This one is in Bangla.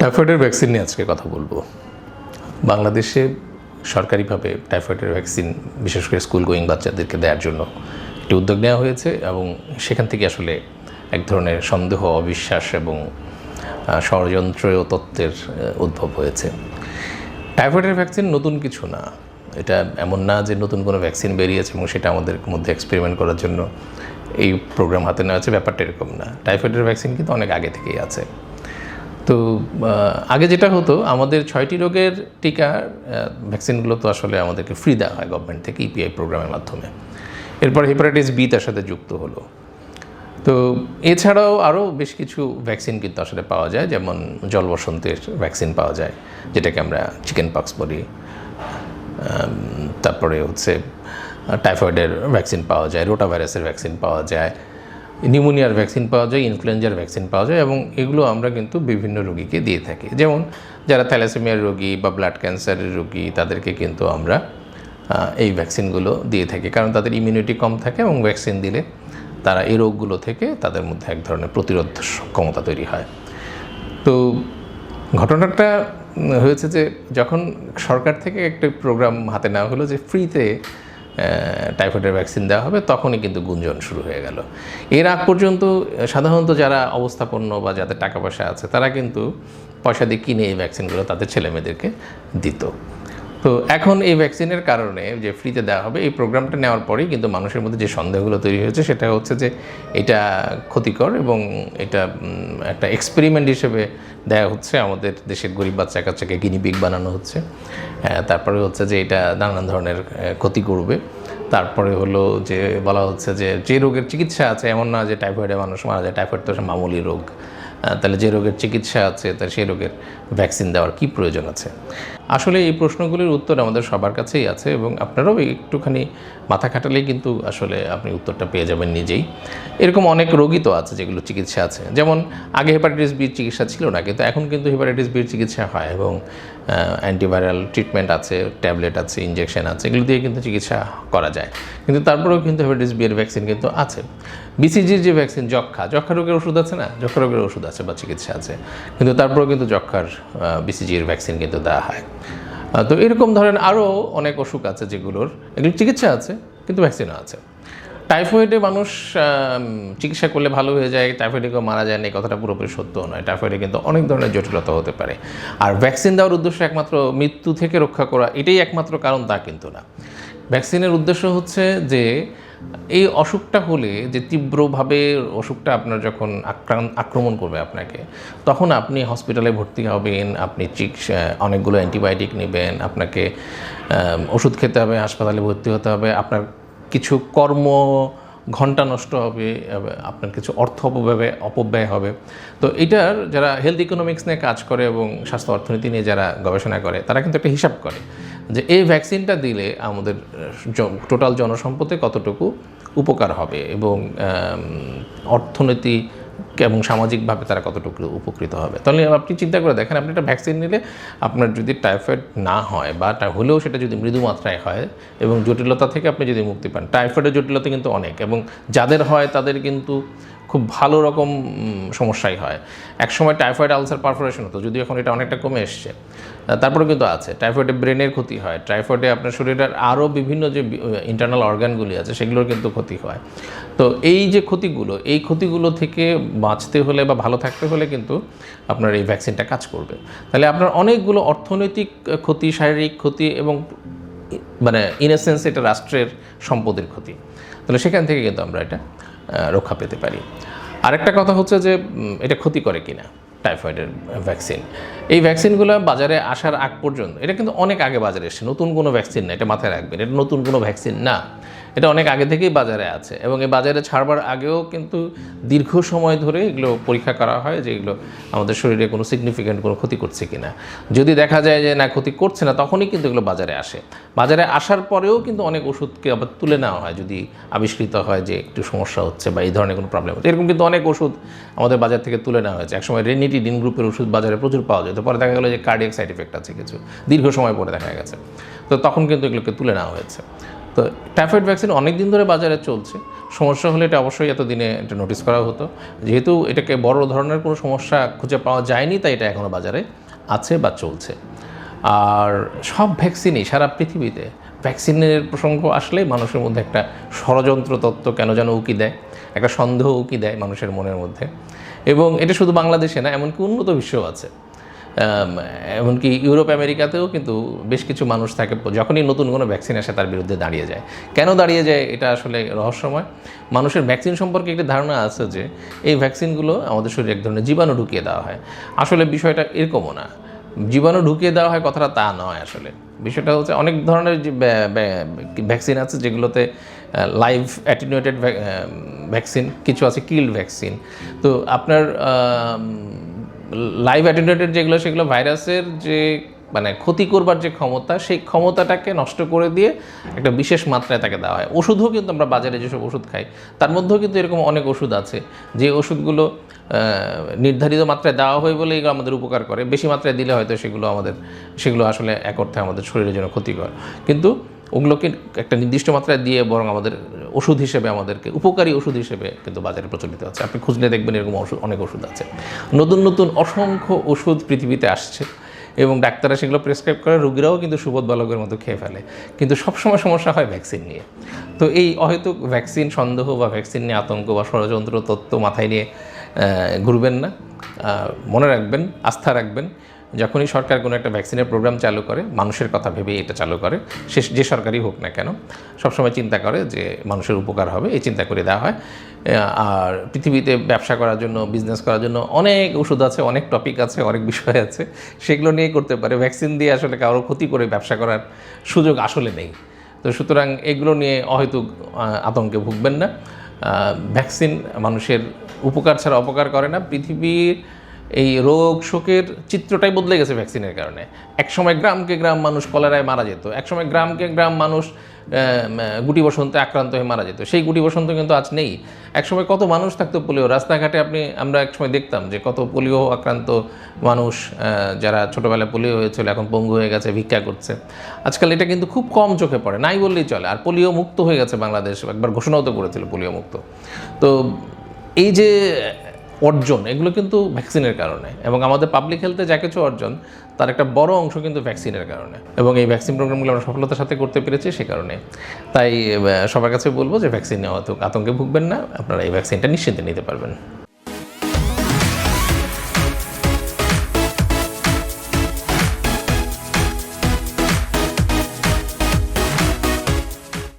টাইফয়েডের ভ্যাকসিন নিয়ে আজকে কথা বলব। বাংলাদেশে সরকারিভাবে টাইফয়েডের ভ্যাকসিন বিশেষ করে স্কুল গোয়িং বাচ্চাদেরকে দেওয়ার জন্য একটি উদ্যোগ নেওয়া হয়েছে এবং সেখান থেকে আসলে এক ধরনের সন্দেহ, অবিশ্বাস এবং ষড়যন্ত্র ও তত্ত্বের উদ্ভব হয়েছে। টাইফয়েডের ভ্যাকসিন নতুন কিছু না। এটা এমন না যে নতুন কোনো ভ্যাকসিন বেরিয়েছে এবং সেটা আমাদের মধ্যে এক্সপেরিমেন্ট করার জন্য এই প্রোগ্রাম হাতে নেওয়া হচ্ছে ব্যাপারটা এরকম না। টাইফয়েডের ভ্যাকসিন কিন্তু অনেক আগে থেকেই আছে। তো আগে যেটা হতো, আমাদের ছয়টি রোগের টিকা ভ্যাকসিনগুলো তো আসলে আমাদেরকে ফ্রি দেওয়া হয় গভর্নমেন্ট থেকে ইপিআই প্রোগ্রামের মাধ্যমে। এরপর হেপাটাইটিস বি তার সাথে যুক্ত হলো। তো, এছাড়াও আরও বেশ কিছু ভ্যাকসিন কিন্তু আসলে পাওয়া যায়, যেমন জল বসন্তের ভ্যাকসিন পাওয়া যায়, যেটাকে আমরা চিকেন পক্স বলি তারপরে হচ্ছে টাইফয়েডের ভ্যাকসিন পাওয়া যায় রোটা ভাইরাসের ভ্যাকসিন পাওয়া যায়। নিউমোনিয়ার ভ্যাকসিন পাওয়া যায়, ইনফ্লুয়েঞ্জার ভ্যাকসিন পাওয়া যায় এবং এগুলো আমরা কিন্তু বিভিন্ন রোগীকে দিয়ে থাকি। যেমন যারা থ্যালাসেমিয়ার রোগী বা ব্লাড ক্যান্সারের রোগী, তাদেরকে কিন্তু আমরা এই ভ্যাকসিনগুলো দিয়ে থাকি। কারণ তাদের ইমিউনিটি কম থাকে এবং ভ্যাকসিন দিলে তারা এই রোগগুলো থেকে তাদের মধ্যে এক ধরনের প্রতিরোধ ক্ষমতা তৈরি হয়। তো ঘটনাটা হয়েছে যে যখন সরকার থেকে একটা প্রোগ্রাম হাতে নেওয়া হলো যে ফ্রিতে টাইফয়েডের ভ্যাকসিন দেওয়া হবে, তখনই কিন্তু গুঞ্জন শুরু হয়ে গেল। এর আগ পর্যন্ত সাধারণত যারা অবস্থাপন্ন বা যাদের টাকা পয়সা আছে, তারা কিন্তু পয়সা দিয়ে কিনে এই ভ্যাকসিনগুলো তাদের ছেলেমেয়েদেরকে দিত। তো এখন এই ভ্যাকসিনের কারণে যে ফ্রিতে দেওয়া হবে, এই প্রোগ্রামটা নেওয়ার পরেই কিন্তু মানুষের মধ্যে যে সন্দেহগুলো তৈরি হয়েছে, সেটা হচ্ছে যে এটা ক্ষতিকর এবং এটা একটা এক্সপেরিমেন্ট হিসেবে দেওয়া হচ্ছে। আমাদের দেশের গরিব বাচ্চা কাচ্চাকে গিনিপিক বানানো হচ্ছে। তারপরে হচ্ছে যে এটা নানান ধরনের ক্ষতি করবে। তারপরে হলো যে বলা হচ্ছে যে যে রোগের চিকিৎসা আছে, এমন না যে টাইফয়েডে মানুষ মারা যায় টাইফয়েড তো মামুলি রোগ। তাহলে যে রোগের চিকিৎসা আছে, তা সেই রোগের ভ্যাকসিন দেওয়ার কী প্রয়োজন আছে? আসলে এই প্রশ্নগুলির উত্তর আমাদের সবার কাছেই আছে এবং আপনারাও একটুখানি মাথা খাটালেই কিন্তু আসলে আপনি উত্তরটা পেয়ে যাবেন নিজেই। এরকম অনেক রোগী তো আছে যেগুলো চিকিৎসা আছে। যেমন আগে হেপাটাইটিস বির চিকিৎসা ছিল না, কিন্তু এখন কিন্তু হেপাটাইটিস বির চিকিৎসা হয় এবং অ্যান্টিভাইরাল ট্রিটমেন্ট আছে ট্যাবলেট আছে ইঞ্জেকশন আছে, এগুলো দিয়ে কিন্তু চিকিৎসা করা যায়। কিন্তু তারপরেও কিন্তু হেপাটাইটিস বি এর ভ্যাকসিন কিন্তু আছে। বিসিজির যে ভ্যাকসিন যক্ষা যক্ষা রোগের ওষুধ আছে না? যক্ষা রোগের ওষুধ আছে বা চিকিৎসা আছে। কিন্তু তারপরেও কিন্তু যক্ষার বিসিজির ভ্যাকসিন কিন্তু দেওয়া হয়। তো এরকম ধরেন আরও অনেক অসুখ আছে যেগুলোর এগুলোর চিকিৎসা আছে, কিন্তু ভ্যাকসিনও আছে। টাইফয়েডে মানুষ চিকিৎসা করলে ভালো হয়ে যায় টাইফয়েডে কেউ মারা যায় না এই কথাটা পুরোপুরি সত্য নয়। টাইফয়েডে কিন্তু অনেক ধরনের জটিলতা হতে পারে। আর ভ্যাকসিন দেওয়ার উদ্দেশ্য একমাত্র মৃত্যু থেকে রক্ষা করা, এটাই একমাত্র কারণ, তা কিন্তু না। ভ্যাকসিনের উদ্দেশ্য হচ্ছে যে, এই অসুখটা হলে যে তীব্রভাবে অসুখটা আপনার যখন আক্রমণ করবে আপনাকে, তখন আপনি হসপিটালে ভর্তি হবেন, আপনি চিকিৎসা অনেকগুলো অ্যান্টিবায়োটিক নেবেন, আপনাকে ওষুধ খেতে হবে, হাসপাতালে ভর্তি হতে হবে, আপনার কিছু কর্ম ঘণ্টা নষ্ট হবে আপনার কিছু অর্থ অপব্যয় অপব্যয় হবে। তো এটার যারা হেলথ ইকোনমিক্স নিয়ে কাজ করে এবং স্বাস্থ্য অর্থনীতি নিয়ে যারা গবেষণা করে, তারা কিন্তু একটা হিসাব করে যে এই ভ্যাকসিনটা দিলে আমাদের টোটাল জনসম্পদে কতটুকু উপকার হবে এবং অর্থনীতি এবং সামাজিকভাবে তারা কতটুকু উপকৃত হবে। তাহলে আপনি চিন্তা করে দেখেন, আপনি একটা ভ্যাকসিন নিলে আপনার যদি টাইফয়েড না হয় বা হলেও সেটা যদি মৃদু মাত্রায় হয় এবং জটিলতা থেকে আপনি যদি মুক্তি পান টাইফয়েডের জটিলতা কিন্তু অনেক এবং যাদের হয় তাদের কিন্তু খুব ভালো রকম সমস্যাই হয়। একসময় টাইফয়েড আলসার পারফোরেশন হতো, যদিও এখন এটা অনেকটা কমে এসছে। তারপরে কিন্তু আছে টাইফয়েডে ব্রেনের ক্ষতি হয় টাইফয়েডে আপনার শরীরের আরও বিভিন্ন যে ইন্টারনাল অর্গানগুলি আছে, সেগুলোর কিন্তু ক্ষতি হয়। তো এই যে ক্ষতিগুলো, এই ক্ষতিগুলো থেকে বাঁচতে হলে বা ভালো থাকতে হলে কিন্তু আপনার এই ভ্যাকসিনটা কাজ করবে। তাহলে আপনার অনেকগুলো অর্থনৈতিক ক্ষতি, শারীরিক ক্ষতি এবং মানে ইনেসেন্স এটা রাষ্ট্রের সম্পদের ক্ষতি। তাহলে সেখান থেকে কিন্তু আমরা এটা রক্ষা পেতে পারি। আরেকটা কথা হচ্ছে যে এটা ক্ষতি করে কিনা টাইফয়েডের ভ্যাকসিন। এই ভ্যাকসিনগুলো বাজারে আসার আগ পর্যন্ত, এটা কিন্তু অনেক আগে বাজারে এসছে, নতুন কোনো ভ্যাকসিন না, এটা মাথায় রাখবেন, এটা নতুন কোনো ভ্যাকসিন না। এটা অনেক আগে থেকেই বাজারে আছে এবং এই বাজারে ছাড়বার আগেও কিন্তু দীর্ঘ সময় ধরে এগুলো পরীক্ষা করা হয় যে এগুলো আমাদের শরীরে কোনো সিগনিফিক্যান্ট কোনো ক্ষতি করছে কিনা। যদি দেখা যায় যে না, ক্ষতি করছে না, তখনই কিন্তু এগুলো বাজারে আসে। বাজারে আসার পরেও কিন্তু অনেক ওষুধকে আবার তুলে নেওয়া হয় যদি আবিষ্কৃত হয় যে একটু সমস্যা হচ্ছে বা এই ধরনের কোনো প্রবলেম হচ্ছে। এরকম কিন্তু অনেক ওষুধ আমাদের বাজার থেকে তুলে নেওয়া হয়েছে। একসময় রেনিটিডিন গ্রুপের ওষুধ বাজারে প্রচুর পাওয়া যেত। পরে দেখা গেলো যে কার্ডিয়াক সাইড এফেক্ট আছে কিছু। দীর্ঘ সময় পরে দেখা গেছে। তো তখন কিন্তু এগুলোকে তুলে নেওয়া হয়েছে। তো টাইফয়েড ভ্যাকসিন অনেক দিন ধরে বাজারে চলছে। সমস্যা হলে এটা অবশ্যই এতদিনে এটা নোটিস করা হতো। যেহেতু এটাকে বড় ধরনের কোনো সমস্যা খুঁজে পাওয়া যায়নি, তাই এটা এখনও বাজারে আছে বা চলছে। আর সব ভ্যাকসিনই সারা পৃথিবীতে ভ্যাকসিনের প্রসঙ্গ আসলে মানুষের মধ্যে একটা ষড়যন্ত্র তত্ত্ব কেন যেন উকি দেয়, একটা সন্দেহ উকি দেয় মানুষের মনের মধ্যে। এবং এটা শুধু বাংলাদেশে না, এমনকি উন্নত বিশ্বেও আছে। এমনকি ইউরোপ, আমেরিকাতেও কিন্তু বেশ কিছু মানুষ থাকে যখনই নতুন কোনো ভ্যাকসিন আসে তার বিরুদ্ধে দাঁড়িয়ে যায়। কেন দাঁড়িয়ে যায়? এটা আসলে রহস্যময়। মানুষের ভ্যাকসিন সম্পর্কে একটি ধারণা আছে যে এই ভ্যাকসিনগুলো আমাদের শরীরে এক ধরনের জীবাণু ঢুকিয়ে দেওয়া হয়। আসলে বিষয়টা এরকমও না। জীবাণু ঢুকিয়ে দেওয়া হয় কথাটা তা নয় আসলে। বিষয়টা হচ্ছে অনেক ধরনের ভ্যাকসিন আছে যেগুলোতে লাইভ অ্যাটিনুয়েটেড ভ্যাকসিন কিছু আছে কিল্ড ভ্যাকসিন তো আপনার লাইভ অ্যাটিনুয়েটেড যেগুলো, সেগুলো ভাইরাসের যে মানে ক্ষতি করবার যে ক্ষমতা, সেই ক্ষমতাটাকে নষ্ট করে দিয়ে একটা বিশেষ মাত্রায় তাকে দেওয়া হয়। ওষুধও কিন্তু আমরা বাজারে যেসব ওষুধ খাই, তার মধ্যেও কিন্তু এরকম অনেক ওষুধ আছে। যে ওষুধগুলো নির্ধারিত মাত্রায় দেওয়া হয় বলে এগুলো আমাদের উপকার করে। বেশি মাত্রায় দিলে হয়তো সেগুলো আমাদের, সেগুলো আসলে এক অর্থে আমাদের শরীরের জন্য ক্ষতিকর। কিন্তু ওগুলোকে একটা নির্দিষ্ট মাত্রায় দিয়ে বরং আমাদের ওষুধ হিসেবে আমাদেরকে, উপকারী ওষুধ হিসেবে কিন্তু বাজারে প্রচলিত আছে। আপনি খুঁজলে দেখবেন এরকম ওষুধ, অনেক ওষুধ আছে। নতুন নতুন, অসংখ্য ওষুধ পৃথিবীতে আসছে এবং ডাক্তাররা সেগুলো প্রেসক্রাইব করে, রুগীরাও কিন্তু সুবোধ বালকের মতো খেয়ে ফেলে। কিন্তু সবসময় সমস্যা হয় ভ্যাকসিন নিয়ে। তো এই অহেতুক ভ্যাকসিন সন্দেহ বা ভ্যাকসিন নিয়ে আতঙ্ক বা ষড়যন্ত্র তত্ত্ব মাথায় নিয়ে ঘুরবেন না। মনে রাখবেন, আস্থা রাখবেন যখনই সরকার কোনো একটা ভ্যাকসিনের প্রোগ্রাম চালু করে, মানুষের কথা ভেবেই এটা চালু করে, সে যে সরকারই হোক না কেন, সবসময় চিন্তা করে যে মানুষের উপকার হবে, এই চিন্তা করে দেওয়া হয়। আর পৃথিবীতে ব্যবসা করার জন্য বিজনেস করার জন্য অনেক ওষুধ আছে, অনেক টপিক আছে, অনেক বিষয় আছে, সেগুলো নিয়ে করতে পারে। ভ্যাকসিন দিয়ে আসলে কারও ক্ষতি করে ব্যবসা করার সুযোগ আসলে নেই। তো সুতরাং এগুলো নিয়ে অহেতুক আতঙ্কে ভুগবেন না। ভ্যাকসিন মানুষের উপকার ছাড়া অপকার করে না। পৃথিবীর এই রোগ শোকের চিত্রটাই বদলে গেছে ভ্যাকসিনের কারণে। একসময় গ্রামকে গ্রাম মানুষ কলেরায় মারা যেত, একসময় গ্রামকে গ্রাম মানুষ গুটি বসন্তে আক্রান্ত হয়ে মারা যেত। সেই গুটি বসন্ত কিন্তু আজ নেই। একসময় কত মানুষ থাকতো পোলিও রাস্তাঘাটে আপনি, আমরা একসময় দেখতাম যে কত পোলিও আক্রান্ত মানুষ যারা ছোটোবেলায় পোলিও হয়েছিল, এখন পঙ্গু হয়ে গেছে, ভিক্ষা করছে। আজকাল এটা কিন্তু খুব কম চোখে পড়ে, নাই বললেই চলে। আর পোলিও মুক্ত হয়ে গেছে বাংলাদেশ, একবার ঘোষণাও তো করেছিল পোলিও মুক্ত। তো এই যে অর্জন, এগুলো কিন্তু ভ্যাকসিনের কারণে। এবং আমাদের পাবলিক হেলথে যা কিছু অর্জন, তার একটা বড় অংশ কিন্তু ভ্যাকসিনের কারণে। এবং এই ভ্যাকসিন প্রোগ্রামগুলো আমরা সফলতার সাথে করতে পেরেছি সে কারণে। তাই সবার কাছে বলব যে ভ্যাকসিন নেওয়া আতঙ্কে ভুগবেন না, আপনারা এই ভ্যাকসিনটা নিশ্চিন্তে নিতে পারবেন।